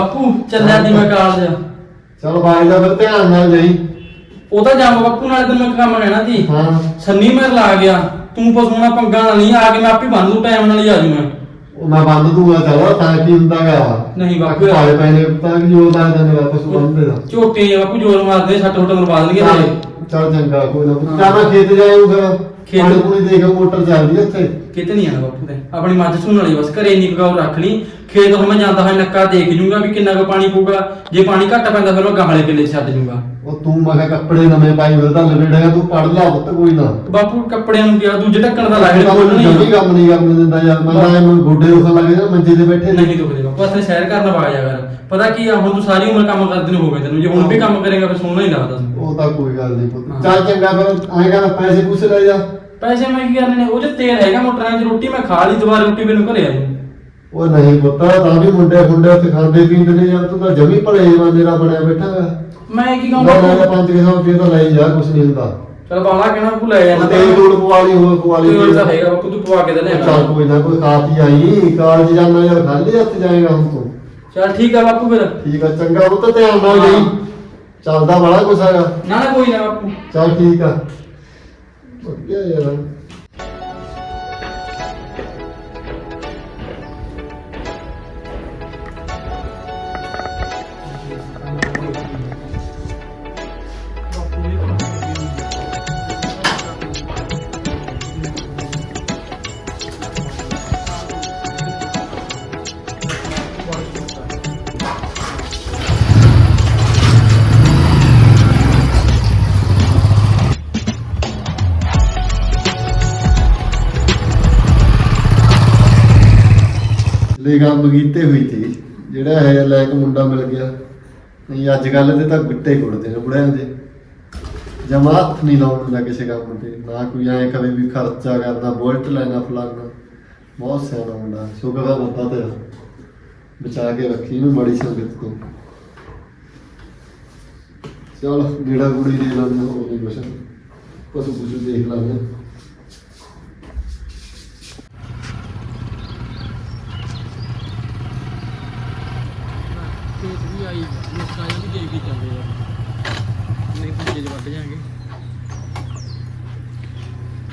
ਬਾਪੂ ਚੱਲਿਆ ਦੀ ਮੈਂ ਕਾਲ ਜਾ ਚਲ ਬਾਈ ਦਾ ਫਿਰ ਧਿਆਨ ਨਾਲ ਜਾਈ। ਉਹ ਤਾਂ ਜਾਮ ਬਾਪੂ ਨਾਲ ਤੈਨੂੰ ਮੈਂ ਕੰਮ ਕਹਿਣਾ ਸੀ। ਹਾਂ। ਸੰਨੀ ਮੇਰੇ ਲਾ ਗਿਆ। ਤੂੰ ਪਸੂਣਾ ਪੰਗਾ ਨਾਲ ਨਹੀਂ ਆ ਕੇ ਮੈਂ ਆਪੇ ਬੰਨ ਲੂ ਟਾਈਮ ਨਾਲ ਹੀ ਆ ਜੂ ਮੈਂ। ਉਹ ਮੈਂ ਬੰਦ ਦੂੰਗਾ ਚਲੋ ਤਾਂ ਕੀ ਹੁੰਦਾ ਗਾ। ਨਹੀਂ ਬਾਪੂ। ਪਾਏ ਪਏ ਨੇ ਤਾਂ ਕਿ ਜੋ ਦਾ ਦਿਨ ਵਾਪਸ ਬੰਦੇ ਦਾ ਝੋਟੇ ਆ ਬਾਪੂ ਜੋਰ ਮਾਰਦੇ ਸੱਟ ਫੁੱਟ ਮਰਵਾ ਦੇਣਗੇ ਚੱਲ ਤੇ ਚੱਲ ਚੰਗਾ ਕੋਈ ਨਾ। ਹਾਂ। ਜਾਣਾ ਖੇਤ ਜਾਇਓ ਫਿਰ। ਖੇਤ- ਪਾਣੀ ਪੂਣੀ ਦੇਖ ਮੋਟਰ ਚੱਲਦੀ ਆ ਉੱਥੇ। ਕਿਤੇ ਨਹੀਂ ਆਣਾ ਬਾਪੂ ਤੇ। ਆਪਣੀ ਮੱਝ ਸੂਣ ਵਾਲੀ ਬਸ ਘਰੇ ਨਹੀਂ ਪਕਾਉ ਰੱਖ ਲਈ। ਖੇਤ ਹੁਣ ਮੈਂ ਜਾਂਦਾ ਹਾਂ ਨੱਕਾ ਦੇਖ ਜੂੰਗਾ ਵੀ ਕਿੰਨਾ ਕੁ ਪਾਣੀ ਪਊਗਾ। ਜੇ ਪਾਣੀ ਘੱਟ ਪੈਂਦਾ ਫਿਰ ਮੈਂ ਗਾਹਲੇ ਕਿੱਲੇ 'ਚ ਛੱਡ ਜੂੰਗਾ ਉਹ ਤੂੰ ਮੈਂ ਕਿਹਾ ਕੱਪੜੇ ਨਵੇਂ ਪਾਈ ਫਿਰਦਾ ਲਵੇੜੇਗਾ ਤੂੰ ਪੜ ਲਾ ਪੁੱਤ ਕੋਈ ਨਾ। ਬਾਪੂ ਕੱਪੜਿਆਂ ਨੂੰ ਕਿਹਾ ਦੂਜੇ ਢੱਕਣ ਦਾ ਲਾਇਣ ਜਮੀ ਖੋਲਣੀ ਕੰਮ ਨਹੀਂ ਕਰਨ ਦਿੰਦਾ ਯਾਰ ਮੈਂ ਤਾਂ ਐਵੇਂ ਗੋਡੇ ਦੁਖਣ ਲੱਗੇ ਨਾ ਮੰਜੇ ਤੇ ਬੈਠੇ ਨਹੀਂ ਦੁਖਦੇ ਬਾਪੂ ਅਸਲੇ ਸੈਰ ਕਰਨ ਪਾ ਜਾ ਕਰ ਪਤਾ ਕੀ ਆ ਹੁਣ ਤੂੰ ਸਾਰੀ ਉਮਰ ਕੰਮ ਕਰਦੇ ਨੂੰ ਹੋ ਗਏ ਤੈਨੂੰ ਜੇ ਹੁਣ ਵੀ ਕੰਮ ਕਰੇਗਾ ਫਿਰ ਸੋਹਣਾ ਹੀ ਲੱਗਦਾ। ਉਹ ਤਾਂ ਕੋਈ ਗੱਲ ਨਹੀਂ ਪੁੱਤ। ਚੱਲ ਚੰਗਾ ਫਿਰ ਐਂ ਕਹਿੰਦਾ ਪੈਸੇ ਪੂਸੇ ਲੈ ਜਾ। ਪੈਸੇ ਮੈਂ ਕੀ ਕਰਨੇ ਨੇ ਉਹ ਤੇਲ ਹੈਗਾ ਮੋਟਰਾਂ 'ਚ ਰੋਟੀ ਮੈਂ ਖਾ ਲਈ ਦੁਬਾਰਾ ਰੋਟੀ ਮੈਨੂੰ ਘਰੇ ਆ ਜੂ ਉਹ ਨਹੀਂ ਪੁੱਤ ਤਾਂ ਵੀ ਮੁੰਡੇ ਖੁੰਡੇ ਉੱਥੇ ਖਾਂਦੇ ਪੀਂਦੇ ਨੇ ਯਾਰ ਤੂੰ ਤਾਂ ਜਮੀ ਭਲੇ ਜਵਾਨੇ ਦਾ ਬਣਿਆ ਬੈਠਾ ਗਾ ਮੈਂ ਕੀ ਕਹਾਂ ਮੈਂ ਤਾਂ? ਬਾਪੂ 500 ਰੁਪਏ ਤਾਂ ਲੈ ਜਾ ਕੁਛ ਨਹੀਂ ਹੁੰਦਾ। ਚਲ ਬਾਲਾ ਕਹਿਣਾ ਭੁੱਲ ਜਾਣਾ ਉਹ ਤੇਰੀ ਲੋੜ ਪਵਾਲੀ ਹੋ ਪਵਾਲੀ ਤੇਲ ਤਾਂ ਹੈਗਾ ਬਾਪੂ ਤੂੰ ਪਵਾ ਕੇ ਦੇ ਲੈ ਚੱਲ ਕੋਈ ਨਾ ਕੋਈ ਖਾਤੀ ਆਈ। ਕਾਲਜ ਜਾਣਾ ਯਾਰ ਖਾਲੀ ਹੱਥ ਜਾਏਗਾ ਹੁਣ ਤੂੰ। ਚਲ ਠੀਕ ਆ ਬਾਪੂ ਫਿਰ। ਠੀਕ ਆ ਚੰਗਾ ਉਹ ਤਾਂ ਧਿਆਨ ਨਾਲ ਗਈ ਚੱਲਦਾ ਬੜਾ ਕੁਛ ਹੈਗਾ। ਨਾ ਨਾ ਕੋਈ ਨਾ ਬਾਪੂ। ਚੱਲ ਠੀਕ ਆ। ਵਧੀਆ ਯਾਰ। ਲੇਗਾ ਬਗੀਤੇ ਹੋਈ ਸੀ, ਜਿਹੜਾ ਹੈ ਲਾਇਕ ਮੁੰਡਾ ਮਿਲ ਗਿਆ। ਨਹੀਂ ਅੱਜ ਕੱਲ ਤੇ ਤਾਂ ਗੁੱਟੇ ਕੁੱਟਦੇ ਨੇ ਬੁੜਿਆਂ ਦੇ। ਜਮਾਤ ਨਹੀਂ ਲਾਉਣ ਦਿੰਦਾ ਕਿਸੇ ਕੰਮ ਤੇ, ਨਾ ਕੋਈ ਐ ਕਦੇ ਵੀ ਖਰਚਾ ਕਰਨਾ, ਬੁਲਟ ਲੈਣਾ ਫਲਾਣਾ। ਬਹੁਤ ਸਿਆਣਾ ਮੁੰਡਾ ਸ਼ੁਕਰ ਦਾ ਬੰਦਾ ਤੇ ਬਚਾ ਕੇ ਰੱਖੀ ਇਹਨੂੰ ਬੜੀ ਸੰਗਤ ਤੋਂ। ਚਲ ਜਿਹੜਾ ਗੁੜੀ ਦੇ ਲਾਂਦੇ ਹੋਰ ਨਹੀਂ ਕੁਛ। ਪਸ਼ੂ ਪਸ਼ੂ ਦੇਖ ਲਾਂਗੇ ਖੇਤ ਵੀ ਆਈ ਮੁਸਕਾ ਵੀ ਦੇਖ ਕੇ ਚੱਲਦੇ ਆ ਨਹੀਂ ਪੁੱਜੇ ਜਾਾਂਗੇ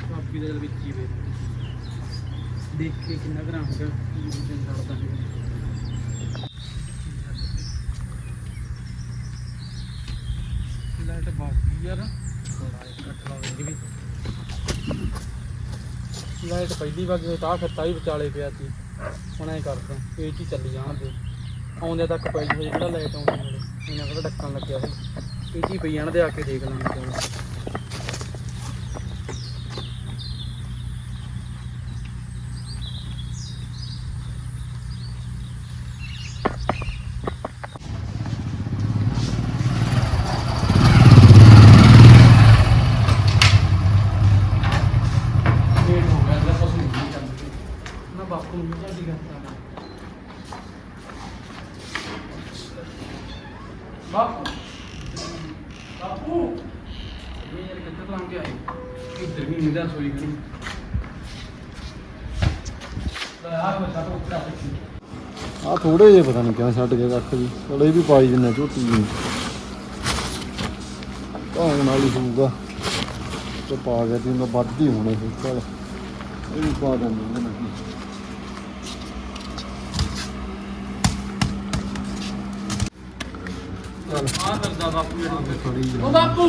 ਕਾਪੀ ਦੇ ਵਿੱਚ ਹੀ ਵੇ ਦੇਖ ਕੇ ਕਿੰਨਾ ਗ੍ਰਾਮ ਹੈਗਾ ਕੀ ਵਜਨ ਛੱਡਦਾ ਹੈ। ਲਾਈਟ ਬਾਕੀ ਯਾਰ ਕੱਟ ਲਾਉਂਗੇ ਵੀ ਲਾਈਟ ਪਹਿਲੀ ਵਾਰ ਜਿਵੇਂ ਤਾਂ ਫਿਰ ਤਾਂ ਹੀ ਵਿਚਾਲੇ ਪਿਆ ਸੀ। ਹੁਣ ਐ ਕਰਦਾ ਇਹ ਚ ਚੱਲੀ ਜਾਣ ਦੇ। ਆਉਂਦੇ ਤੱਕ ਪਈ ਹੋਈ ਜਿਹੜਾ ਲਾਈਟ ਆਉਂਦੀ ਨਾਲੇ ਇਹਨਾਂ ਕੋਲ ਡੱਕਣ ਲੱਗਿਆ ਸੀ। ਇਹ ਪਈ ਜਾਣ ਦੇ ਆ ਕੇ ਦੇਖ ਲਾਂਗੇ ਕਿਉਂ। ਲੇਟ ਹੋ ਗਿਆ ਅਗਲਾ ਪਾਸੇ ਨਹੀਂ ਚੱਲਦਾ ਨਾ ਬਾਪੂ ਨੂੰ ਜਲਦੀ ਕਰਤਾ ਬਾਪੂ ਬਾਪੂ ਇਹ ਯਾਰ ਕਿੱਥੇ ਲੰਘ ਕੇ ਆਏ ਇੱਧਰ ਵੀ ਨਹੀਂ ਦਾ ਸੋਈ ਖੜੀ ਆ ਥੋੜੇ ਜਿਹੇ ਪਤਾ ਨਹੀਂ ਕਿਉਂ ਛੱਡ ਕੇ ਕੱਖ ਵੀ ਚਲ ਇਹ ਵੀ ਪਾਈ ਦਿੰਨੇ ਝੋਟੀ ਜੀ। ਨਾਲ ਹੀ ਹੋਊਗਾ। ਤੇ ਪਾ ਗਿਆ ਤੇ ਉਹਨਾਂ ਵੱਧ ਹੀ ਹੋਣੇ ਸੀ ਚਲ। ਇਹ ਵੀ ਪਾ ਦਿੰਦੇ ਨੇ। ਚਲ ਆ ਕਰਦਾ ਬਾਪੂ ਜਿਹੜੀ ਥੋੜੀ ਜਿਹੀ ਉਹ ਬਾਪੂ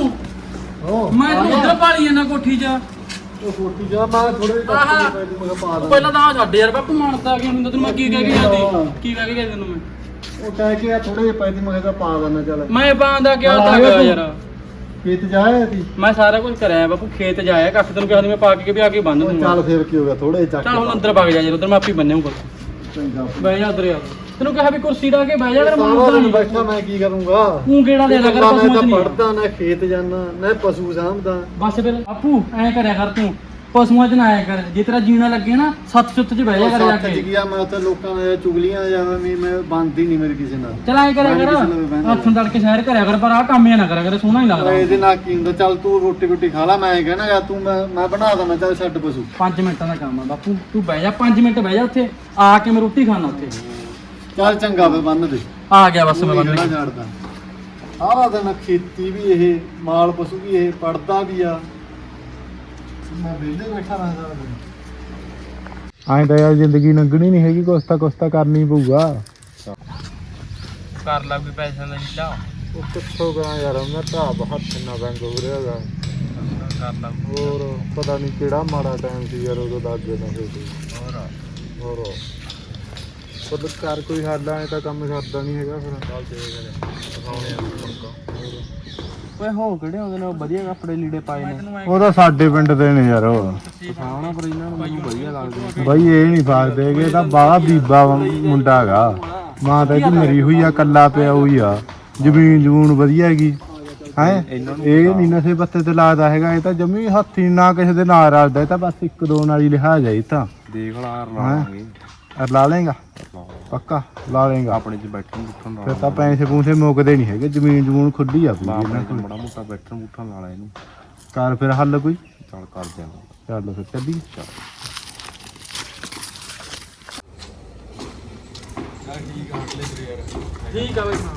ਉਹ ਮੈਂ ਤਾਂ ਉਧਰ ਪਾਲੀ ਜਾਂਦਾ ਕੋਠੀ 'ਚ। ਉਹ ਕੋਟੀ ਜਾ ਮੈਂ ਥੋੜੇ ਜਿਹੇ ਕੱਖ ਆਹਾ। ਪੈ ਮੈਂ ਪਾ ਉਹ ਦਿੰਦਾ ਪਹਿਲਾਂ ਤਾਂ ਆ ਛੱਡ ਯਾਰ ਬਾਪੂ ਮੰਨਦਾ ਕਿ ਹੁੰਦਾ ਤੈਨੂੰ ਮੈਂ ਕੀ ਕਹਿ ਕੇ ਜਾਂਦੀ ਕੀ ਕਹਿ ਕੇ ਜਾਂਦੀ ਤੈਨੂੰ ਮੈਂ? ਉਹ ਕਹਿ ਕੇ ਆ ਥੋੜੇ ਜਿਹੇ ਪੈਸੇ ਮੈਂ ਕਿਹਾ ਪਾ ਦਿੰਦਾ ਚਲ। ਮੈਂ ਪਾਉਂਦਾ ਕਿਹਾ ਆ ਤਾਂ ਗਿਆ ਗਿਆ ਤੂੰ? ਯਾਰ। ਖੇਤ ਜਾਇਆ ਸੀ? ਮੈਂ ਸਾਰਾ ਕੁਝ ਕਰਿਆ ਬਾਪੂ ਖੇਤ ਜਾਇਆ ਕੱਖ ਤੈਨੂੰ ਕਿਹਾ ਸੀ ਮੈਂ ਪਾ ਕੇ ਵੀ ਆ ਕੇ ਬੰਨ ਉਹ ਦੂੰਗਾ। ਚੱਲ ਫੇਰ ਕੀ ਹੋ ਗਿਆ ਥੋੜੇ ਚੱਲ ਹੁਣ ਅੰਦਰ ਵਗ ਜਾ ਯਾਰ ਉਧਰ ਮੈਂ ਆਪੇ ਬੰਨਿਆ ਕੁਝ ਚੰਗਾ। ਬਹਿ ਜਾ ਉਧਰ ਯਾਰ ਤੈਨੂੰ ਕਿਹਾ ਵੀ ਕੁਰਸੀ ਢਾ ਕੇ ਬਹਿ ਜਾ ਕਰ ਸਾਰਾ ਦਿਨ ਮੈਂ ਬੈਠਾ ਮੈਂ ਕੀ ਕਰੂੰਗਾ? ਤੂੰ ਕਿਹੜਾ ਦੇ ਨਾ ਪਸ਼ੂਆਂ ਤਾਂ ਚ ਨਹੀਂ ਪੜਦਾ ਨਾ ਖੇਤ ਜਾਣਾ ਨਾ ਪਸ਼ੂ ਸਾਂਭਦਾ। ਬਸ ਫਿਰ ਬਾਪੂ ਐਂ ਕਰਿਆ ਕਰ ਤੂੰ। ਪਸ਼ੂਆਂ ਚ ਨਾ ਆਇਆ ਕਰ। ਜੇ ਤੇਰਾ ਜੀਣਾ ਲੱਗੇ ਨਾ ਸੱਤ ਸੁੱਤ ਚ ਬਹਿ ਜਾ ਕਰ ਜਾ ਸੱਚ ਕੇ। ਗਿਆ ਮੈਂ ਉੱਥੇ ਲੋਕਾਂ ਨੇ ਚੁਗਲੀਆਂ ਜਾਵਾਂ ਵੀ ਮੈਂ ਬੰਦ ਹੀ ਨਹੀਂ ਮੇਰੀ ਕਿਸੇ ਨਾਲ। ਚਲ ਐਂ ਕਰਿਆ ਮੈਂ ਕਰ। ਕਿਸੇ ਨਾਲ ਵੀ ਬਹਿੰਦਾ। ਹੱਥੋਂ ਤੜ ਕੇ ਸੈਰ ਕਰਿਆ ਕਰ ਪਰ ਆਹ ਕੰਮ ਇਹ ਨਾ ਕਰਿਆ ਕਰ ਸੋਹਣਾ ਹੀ ਲੱਗਦਾ। ਇਹਦੇ ਨਾਲ ਕੀ ਹੁੰਦਾ? ਚੱਲ ਤੂੰ ਰੋਟੀ ਰੋਟੀ ਖਾ ਲੈ ਮੈਂ ਕਹਿਣਾ ਯਾਰ ਤੂੰ ਮੈਂ ਮੈਂ ਬਣਾ ਦਵਾਂ ਚੱਲ ਛੱਡ ਪਸ਼ੂ। 5 ਮਿੰਟਾਂ ਦਾ ਕੰਮ ਆ ਬਾਪੂ ਤੂੰ ਬਹਿ ਜਾ 5 ਮਿੰਟ ਬਹਿ ਜਾ ਉੱਥੇ। ਆ ਕੇ ਮੈਂ ਰੋਟੀ ਖਾਣਾ ਉੱਥੇ। ਚੱਲ ਚੰਗਾ ਫੇ ਬੰਨ ਦੇ। ਆ ਗਿਆ ਬਸ ਮੈਂ ਬੰਨ ਕੇ। ਜਾਣਦਾ। ਸਾਰਾ ਦਿਨ ਖੇਤੀ ਵੀ ਇਹ ਮਾਲ ਪਸ਼ੂ ਵੀ ਇਹ ਪੜਦਾ ਵੀ ਆ। ਮੈਂ ਵਿਹਲੇ ਬੈਠਾ ਰਹਿੰਦਾ ਐਂ ਤਾਂ ਯਾਰ ਜ਼ਿੰਦਗੀ ਲੰਘਣੀ ਨਹੀਂ ਹੈਗੀ ਕੁਛ ਤਾਂ ਕੁਛ ਤਾਂ ਕਰਨੀ ਪਊਗਾ। ਕਰ ਲਾ ਕੋਈ ਪੈਸਿਆਂ ਦਾ ਹੀਲਾ ਉਹ ਕਿੱਥੋਂ ਕਰਾਂ ਯਾਰ ਉਹਨਾਂ ਢਾਬ ਹੱਥ ਨਾ ਬੈਂਗ ਹੋ ਰਿਹਾ ਹੈਗਾ। ਕਰ ਲਾ ਹੋਰ ਪਤਾ ਨਹੀਂ ਕਿਹੜਾ ਮਾੜਾ ਟਾਈਮ ਸੀ ਯਾਰ ਉਦੋਂ ਲੱਗੇ ਨਾ ਹੋਰ। ਹੋਰ। ਪਤਾ ਕਰ ਕੋਈ ਹੱਲ ਐ ਤਾਂ ਕੰਮ ਸਰਦਾ ਨਹੀਂ ਹੈਗਾ ਫਿਰ। ਚੱਲ ਦੇ ਕਰੇ ਓਏ ਹੋ ਕਿਹੜੇ ਹੁੰਦੇ ਨੇ? ਉਹ ਵਧੀਆ ਕੱਪੜੇ ਲੀੜੇ ਪਾਏ ਨੇ। ਉਹ ਤਾਂ ਸਾਡੇ ਪਿੰਡ ਦੇ ਨੇ ਯਾਰ ਉਹ। ਖਾਣਾ ਪਰ ਇਹਨਾਂ ਨੂੰ ਮੈਨੂੰ ਵਧੀਆ ਲੱਗਦੇ ਬਾਈ ਇਹ ਨਹੀਂ ਫਾਕਦੇ ਇਹ ਤਾਂ ਬਾਹਲਾ ਬੀਬਾ ਮੁੰਡਾ ਹੈਗਾ। ਮਾਂ ਤਾਂ ਇਹਦੀ ਮਰੀ ਹੋਈ ਆ ਕੱਲਾ ਪਿਆ ਹੋਈ ਆ। ਜ਼ਮੀਨ ਜਮੂਨ ਵਧੀਆ ਹੈਗੀ। ਹੈ? ਇਹ ਨਹੀਂ ਨਸ਼ੇ ਪੱਤੇ ਤੇ ਲਾਦਾ ਹੈਗਾ ਇਹ ਤਾਂ ਜਮੀ ਹੱਥੀ ਨਾ ਕਿਸੇ ਦੇ ਨਾਲ ਰਲਦਾ ਇਹ ਤਾਂ ਬਸ ਇੱਕ ਦੋ ਨਾਲ ਹੀ ਲਿਹਾਜ਼ ਹੈ ਇਹ ਤਾਂ। ਦੇਖ ਲਾ ਹੈਂ? ਲਾਵਾਂਗੇ ਲਾ ਲੇਗਾ ਪੱਕਾ? ਲਾ ਲੇਗਾ ਆਪਣੇ ਚ ਬੈਠਣ ਬੁੱਠਣ ਫਿਰ ਨਾਲ ਤਾਂ ਪੈਸੇ ਪੂਸੇ ਮੁੱਕਦੇ ਨਹੀਂ ਹੈਗੇ ਜ਼ਮੀਨ ਜਮੂਨ ਖੁੱਲੀ ਆ ਪੂਰੀ ਇਹਨਾਂ ਕੋਲ। ਬੜਾ ਮੋਟਾ ਬੈਠਣ ਬੁੱਠਣ ਵਾਲਾ ਇਹਨੂੰ। ਕਰ ਫਿਰ ਹੱਲ ਕੋਈ? ਚੱਲ ਕਰ ਦਿਆਂਗਾ ਚੱਲ ਫਿਰ ਚੱਲੀ? ਠੀਕ ਆ ਬਈ। ਹਾਂ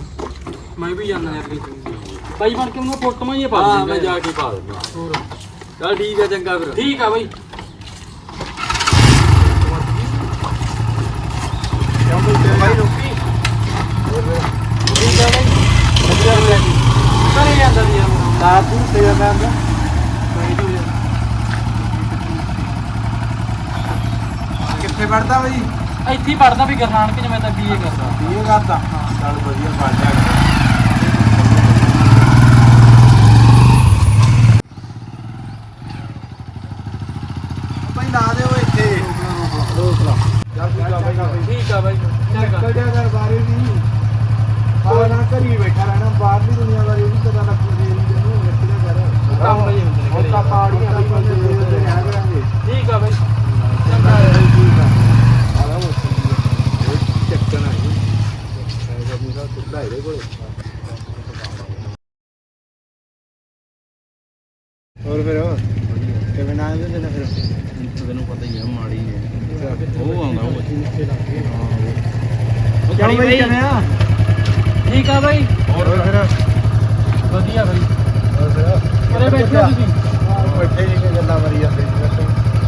ਮੈਂ ਵੀ ਜਾਣਾ ਯਾਰ ਬਾਈ ਬਣ ਕੇ ਉਹਨੂੰ ਫੋਟੋਆਂ ਹੀ ਪਾ ਹਾਂ ਮੈਂ ਜਾ ਕੇ ਪਾ ਦਿੰਦਾ। ਹੋਰ। ਚੱਲ ਠੀਕ ਆ ਚੰਗਾ ਫਿਰ। ਠੀਕ ਆ ਬਾਈ ਰੋਕੀ ਠੀਕ ਆ ਬਾਈ ਵਧੀਆ ਹੋ ਗਿਆ ਜੀ ਕਰੇ ਜਾਂਦਾ ਦੀ ਯਾਰ ਤਾਂ ਤੂੰ ਤੇ ਜਾਂਦਾ ਕਿੱਥੇ ਪੜਦਾ ਬਈ ਇੱਥੇ ਹੀ ਪੜਦਾ ਵੀ ਗਰਹਾਨ ਕਿ ਜਿਵੇਂ ਤਾਂ ਬੀਏ ਕਰਦਾ। ਇਹ ਕਰਦਾ? ਚੱਲ ਵਧੀਆ ਪੜ ਜਾ ਭਾਈ ਲਾ ਦਿਓ ਇੱਥੇ। ਰੋਕ ਲਾ। ਚੱਲ ਠੀਕ ਆ ਬਾਈ ਠੀਕ ਆ ਬਾਈ। ਚੰਗਾ ਚੱਲ ਜਾ ਕਰ ਬਾਰੇ ਵੀ ਆ ਨਾ ਕਰੀ ਬੈਠਾ ਰਹਿਣਾ ਬਾਹਰਲੀ ਦੁਨੀਆ ਬਾਰੇ ਵੀ ਪਤਾ ਲੱਗੂ ਜੇ ਇਹਨੂੰ ਨਿਕਲਿਆ ਕਰ ਕੰਮ ਨਹੀਂ ਹੁੰਦੇ ਨੇ ਹੁਣ ਤਾਂ ਪਾੜੀਆਂ ਵੀ ਬੰਦੇ ਦੇ ਉੱਤੇ ਰਹਿ ਕਰਾਂਗੇ ਠੀਕ ਆ ਬਾਈ ਚੰਗਾ ਠੀਕ ਆ ਆਲਾ ਉਹ ਚੱਕਣਾ ਹੈ ਐਸਾ ਮੁੰਡਾ ਕੁੱਲਾ ਇਹਦੇ ਕੋਲ ਹੋਰ ਫਿਰ ਕਿਵੇਂ ਨਾ ਆਉਂਦੇ ਨੇ ਫਿਰ ਤੈਨੂੰ ਪਤਾ ਹੀ ਆ ਮਾੜੀ ਹੈ ਉਹ ਆਉਂਦਾ ਉਹ ਉਹ ਕਿਉਂ ਬਈ। ਕਿਵੇਂ ਆ। ਠੀਕ ਆ ਬਾਈ। ਹੋਰ ਫਿਰ? ਵਧੀਆ ਬਾਈ। ਹੋਰ ਫਿਰ? ਬੈਠੇ ਹੋ ਤੁਸੀਂ? ਬੈਠੇ ਜੀ ਕੇ ਗੱਲਾਂ ਮਾਰੀ ਜਾਂਦੇ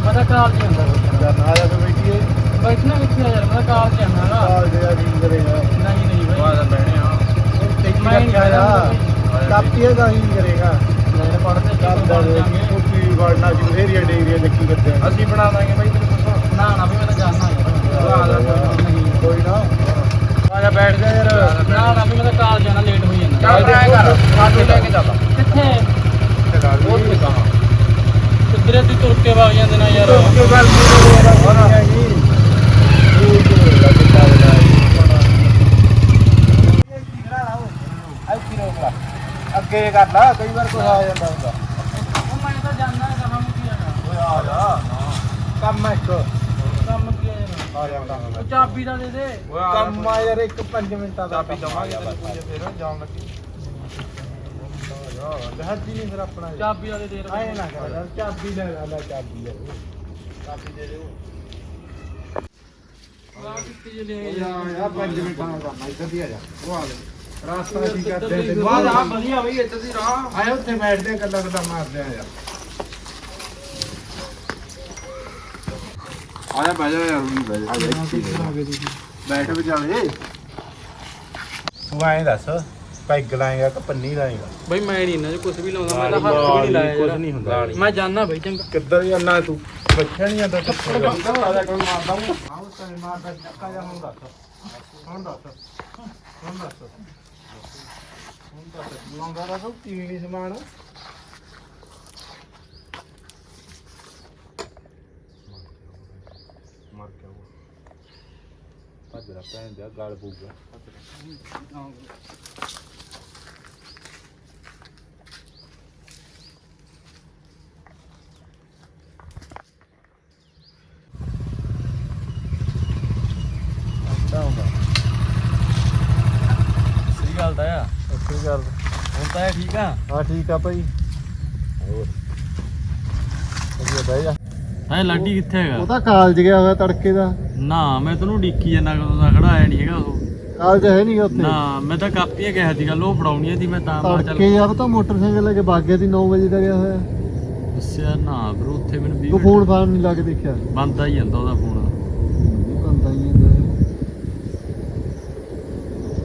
ਮੈਂ ਤਾਂ ਕਾਲ ਚ ਹੁੰਦਾ ਜਾਂ ਨਾ ਜਾ ਕੇ ਬੈਠੀਏ ਬੈਠਣਾ ਕਿੱਥੇ ਆ ਯਾਰ ਮੈਂ ਤਾਂ ਕਾਲ ਚ ਆਉਣਾ ਗਾ ਕਾਲ ਜਿਹੜਾ ਕੀ ਕਰੇਗਾ ਨਹੀਂ ਨਹੀਂ ਬਾਈ। ਬਾਅਦ ਬਹਿਣੇ ਆ। ਮੈਂ ਰੱਖਿਆ ਕਾਪੀਏ ਦਾ ਹੀ ਕਰੇਗਾ। ਲੈ ਪੜਦੇ ਕਰਦਾ ਕੁੱਤੀ ਵੜਨਾ ਜੀ ਬਥੇਰੀਆਂ ਡੇਰੀਆਂ ਕਰਦੇ ਆ ਅਸੀਂ ਬਣਾ ਦਾਂਗੇ ਬਾਈ ਤੈਨੂੰ ਪੁੱਛੋ। ਨਾ ਨਾ ਵੀ ਮੈਂ ਤਾਂ ਜਾਣਾ ਯਾਰ। ਨਹੀਂ। ਕੋਈ ਨਾ। ਆ ਜਾ ਬੈਠ ਜਾ ਯਾਰ। ਨਾ ਨਾ ਵੀ ਮੈਂ ਤਾਂ ਕਾਲ ਜਾਣਾ ਲੇਟ ਹੋਈ ਜਾਂਦਾ। ਚੱਲ ਐ ਕਰ ਸਾਡੇ ਲੈ ਕੇ ਚੱਲ। ਕਿੱਥੇ? ਉਹ ਤੇ ਕਹਾ ਕਿੱਧਰੇ ਦੀ ਤੁਰ ਕੇ ਵਗ ਜਾਂਦੇ ਨਾ ਯਾਰ। ਕਿਉਂ ਗੱਲ ਅੱਗੇ ਕਰ ਲਾ ਕਈ ਵਾਰ ਕੋਈ ਆ ਜਾਂਦਾ ਹੁੰਦਾ ਉਹ ਮੈਂ ਤਾਂ ਜਾਣਾ ਹੈ ਕਹਾਂ ਕੀ ਆ ਓਏ ਆ ਜਾ ਕੰਮ ਇੱਕ। ਕੰਮ ਕੀ ਆ ਯਾਰ ਆ ਜਾ ਕੰਮ ਉਹ ਚਾਬੀ ਦਾ ਦੇ ਦੇ। ਕੰਮ ਆ ਯਾਰ ਇੱਕ 5 ਮਿੰਟਾਂ ਦਾ ਚਾਬੀ ਦਵਾਂਗੇ ਤੈਨੂੰ ਕੋਈ ਫਿਰ ਜਾਣ ਲੱਗੀ। ਜਹਾਜੀ ਨਹੀਂ ਫਿਰ ਆਪਣਾ। ਚਾਬੀ ਦਾ ਦੇ ਦੇ ਆਏ ਨਾ ਕਰ ਯਾਰ ਚਾਬੀ ਲੈ ਲੈ ਚਾਬੀ ਲੈ ਚਾਬੀ ਦੇ ਦਿਓ। ਆ ਕਿੱਥੇ ਜੇ ਲੈ ਯਾਰ ਯਾਰ 5 ਮਿੰਟਾਂ ਦਾ ਕੰਮ ਆ ਇੱਧਰ ਦੀ ਆ ਜਾ। ਉਹ ਆ ਲੈ। ਰਾਸਤਾ ਕੀ ਕਰਦੇ ਤੇ ਜਾ। ਵਧੀਆ ਬਈ ਇੱਥੇ ਦੀ ਰਾਹ। ਆਏ ਉੱਥੇ ਬੈਠਦੇ ਆ ਗੱਲਾਂ ਗੱਲਾਂ ਮਾਰਦੇ ਆ ਯਾਰ। ਆ ਜਾ ਬਹਿ ਜਾ। ਯਾਰ ਵੀ ਬਹਿ ਜਾ। ਬੈਠ ਵਿਚਾਲੇ ਤੂੰ ਐਂ ਦੱਸ ਪੈਗ ਲਾਏਗਾ ਕਿ ਪੰਨੀ ਲਾਏਗਾ? ਬਈ ਮੈਂ ਨਹੀਂ ਇਹਨਾਂ 'ਚ ਕੁਝ ਵੀ ਲਾਉਂਦਾ ਮੈਂ ਤਾਂ ਹੱਥ ਵੀ ਨਹੀਂ ਲਾਇਆ ਕੁਛ ਯਾਰ। ਨਹੀਂ ਹੁੰਦਾ। ਮੈਂ ਜਾਣਾ ਬਈ ਚੰਗਾ। ਕਿੱਧਰ ਜਾਂਦਾ ਤੂੰ? ਬੱਚਾ ਨਹੀਂ ਜਾਂਦਾ ਕਿੱਥੇ ਜਾਂਦਾ ਆ ਜਾ ਕੋਈ ਮਾਰਦਾ ਹੂੰ ਆਉਂ ਤੈਨੂੰ ਮਾਰਦਾ ਚੱਕਾ ਜਾ ਹੁਣ ਦੱਸ। ਹੁਣ ਦੱਸ। ਹੁਣ ਦੱਸ। ਹੁਣ ਦੱਸ। ਲਾਉਂਦਾ ਦਾ ਤੂੰ ਕੀ ਨਹੀਂ ਸਮਾਨ? ਮਰ ਗਿਆ ਉਹ ਭੱਜ ਰਿਹਾ ਭੈਣ ਦਾ ਗਾਲ ਪਊਗਾ। ਸਹੀ ਗੱਲ ਤਾਂ ਆ। ਗੱਲ। ਹੁਣ ਤਾਂ ਇਹ ਠੀਕ ਆ। ਹਾਂ ਠੀਕ ਆ ਭਾਈ। ਹੋਰ। ਵਧੀਆ ਬਹਿ ਜਾ। ਹਾਂ ਲਾਡੀ ਕਿੱਥੇ ਹੈਗਾ? ਉਹ ਤਾਂ ਕਾਲਜ ਗਿਆ ਹੋਇਆ ਤੜਕੇ ਦਾ। ਨਾ ਮੈਂ ਤੈਨੂੰ ਡੀਕੀ ਜਾਂਦਾ ਕਦੋਂ ਦਾ ਖੜਾ ਆਇਆ ਨਹੀਂ ਹੈਗਾ ਉਹ। ਕਾਲਜ ਹੈ ਨਹੀਂ ਉੱਥੇ। ਨਾ ਮੈਂ ਤਾਂ ਕਾਪੀਆਂ ਕਿਹਾ ਸੀਗਾ ਲੋ ਫੜਾਉਣੀਆਂ ਸੀ ਮੈਂ ਤਾਂ ਮੈਂ ਚੱਲ ਤੜਕੇ ਯਾਰ ਤਾਂ ਮੋਟਰਸਾਈਕਲ ਲੈ ਕੇ ਬਾਗੇ ਦੀ 9 ਵਜੇ ਦਾ ਗਿਆ ਹੋਇਆ। ਦੱਸਿਆ ਨਾ ਬਰੋ ਉੱਥੇ ਮੈਨੂੰ ਤੂੰ 20 ਫੋਨ ਫਾਨ ਨਹੀਂ ਲਾ ਕੇ ਦੇਖਿਆ। ਬੰਦਾ ਹੀ ਜਾਂਦਾ ਉਹਦਾ ਫੋਨ। ਬੰਦਾ ਹੀ। ਹੁੰਦਾ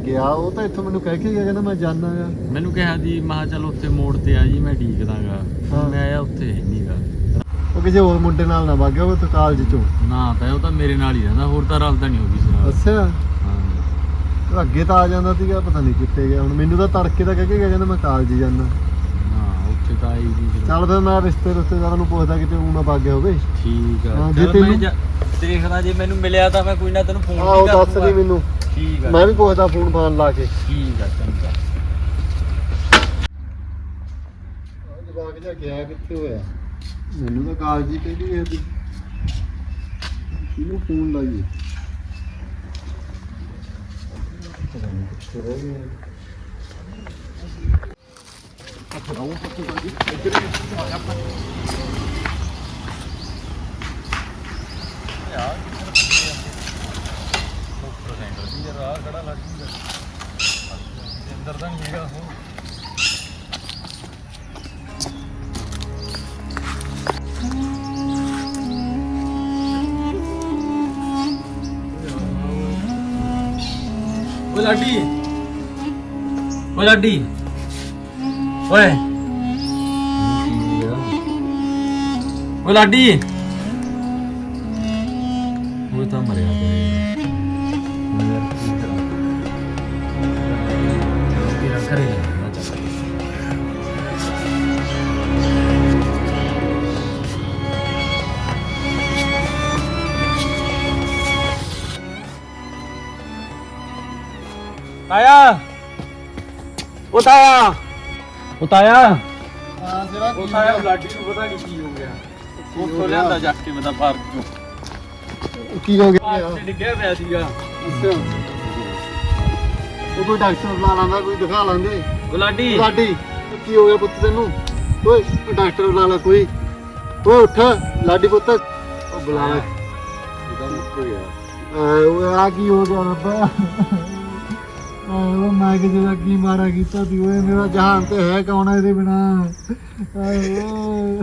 ਗਿਆ ਉਹ ਤਾਂ ਇੱਥੋਂ ਮੈਨੂੰ ਕਹਿ ਕੇ ਗਿਆ ਕਹਿੰਦਾ ਮੈਂ ਜਾਣਾ ਗਾ। ਮੈਨੂੰ ਕਿਹਾ ਦੀ ਮੈਂ ਚੱਲ ਉੱਥੇ ਮੋੜ ਤੇ ਆ ਜੀ ਮੈਂ ਢੀਕ ਦਾਂਗਾ ਹਾਂ। ਮੈਂ ਆਇਆ ਉੱਥੇ ਹੈ ਨਹੀਂਗਾ ਉਹ ਕਿਸੇ ਹੋਰ ਮੁੰਡੇ ਨਾਲ ਨਾ ਵਾਗਿਆ ਉਹ ਤਾਂ ਕਾਲਜ ਚੋਂ। ਨਾ ਤਾਂ ਉਹ ਤਾਂ ਮੇਰੇ ਨਾਲ ਹੀ ਰਹਿੰਦਾ ਹੋਰ ਤਾਂ ਰਲਦਾ ਨਹੀਂ ਹੋਗੀ ਸੀ ਨਾਲ ਅੱਛਾ। ਹਾਂ। ਉਹ ਅੱਗੇ ਤਾਂ ਆ ਜਾਂਦਾ ਸੀਗਾ ਪਤਾ ਨਹੀਂ ਕਿੱਥੇ ਗਿਆ। ਹੁਣ ਮੈਨੂੰ ਤਾਂ ਤੜਕੇ ਦਾ ਕਹਿ ਕੇ ਗਿਆ ਕਹਿੰਦਾ ਮੈਂ ਕਾਲਜ ਜਾਣਾ ਨਾ ਉੱਥੇ ਤਾਂ ਆਈ ਨਹੀਂ ਚੱਲ ਫਿਰ ਮੈਂ ਰਿਸ਼ਤੇ ਰਿਸ਼ਤੇਦਾਰਾਂ ਨੂੰ ਪੁੱਛਦਾ ਕਿਤੇ ਉਹ ਨਾ ਵਾਗਿਆ ਹੋਵੇ। ਠੀਕ ਆ। ਹਾਂ, ਜੇ ਤੈਨੂੰ- ਦੇਖਦਾ ਜੇ ਮੈਨੂੰ ਮਿਲਿਆ ਤਾਂ ਮੈਂ ਕੋਈ ਨਾ ਤੈਨੂੰ ਫੋਨ ਆਹੋ ਦੱਸ ਦੀ ਮੈਨੂੰ। ਠੀਕ ਆ। ਮੈਂ ਵੀ ਪੁੱਛਦਾ ਫੋਨ ਫਾਨ ਲਾ ਕੇ। ਠੀਕ ਆ ਚੰਗਾ। ਜਵਾਕ ਜਾ ਗਿਆ ਕਿੱਥੇ ਹੋਇਆ? ਮੈਨੂੰ ਤਾਂ ਕਾਲਜ ਹੀ ਪਹਿਲੀ ਗਿਆ ਇਹਨੂੰ ਫੋਨ ਲਾਈਏ। ਰਾਹ ਖੜਾ ਲੱਗ ਅੰਦਰ ਤਾਂ ਨਹੀਂ ਹੈਗਾ ਉਹ। ਓ ਲਾਡੀ। ਓ ਲਾਡੀ। ਓਏ। ਓ ਲਾਡੀ। ਤਾਇਆ ਉਹ ਤਾਇਆ ਉਹ ਤਾਇਆ ਹਾਂ ਸਿਰਾ ਉਹ ਤਾਇਆ ਲਾਡੀ ਨੂੰ ਪਤਾ ਨਹੀਂ ਕੀ ਹੋ ਗਿਆ। ਉਹ ਤੋਂ ਲਿਆਂਦਾ ਜਾ ਕੇ ਮੈਂ ਪਾਰਕ ਤੋਂ ਕੀ ਹੋ ਗਿਆ? ਪਾਰਕ ਤੇ ਡਿੱਗਿਆ ਪਿਆ ਸੀਗਾ। ਉਹ ਕੋਈ ਡਾਕਟਰ ਬੁਲਾ ਲਾਂਦਾ ਕੋਈ ਦਿਖਾ ਲਾਂਦੇ। ਗੁਲਾਡੀ। ਲਾਡੀ ਕੀ ਹੋ ਗਿਆ ਪੁੱਤ ਤੈਨੂੰ? ਓਏ ਉਹ ਡਾਕਟਰ ਬੁਲਾ ਲਾ ਕੋਈ। ਓਏ ਉੱਠ। ਲਾਡੀ ਪੁੱਤ। ਉਹ ਬੁਲਾ ਲੈ। ਇਹਦਾ ਮੁੱਕ ਗਿਆ ਆਏ ਓਏ ਆ ਕੀ ਹੋ ਗਿਆ ਰੱਬਾ? ਆਏ ਉਹ ਮੈਂ ਕਿਤੇ ਦਾ ਕੀ ਮਾਰਾ ਕੀਤਾ ਤੀ ਓਏ ਮੇਰਾ ਜਹਾਨ ਤੇ ਹੈ ਕੌਣ ਇਹਦੇ ਬਿਨਾ? ਆਏ ਓਏ।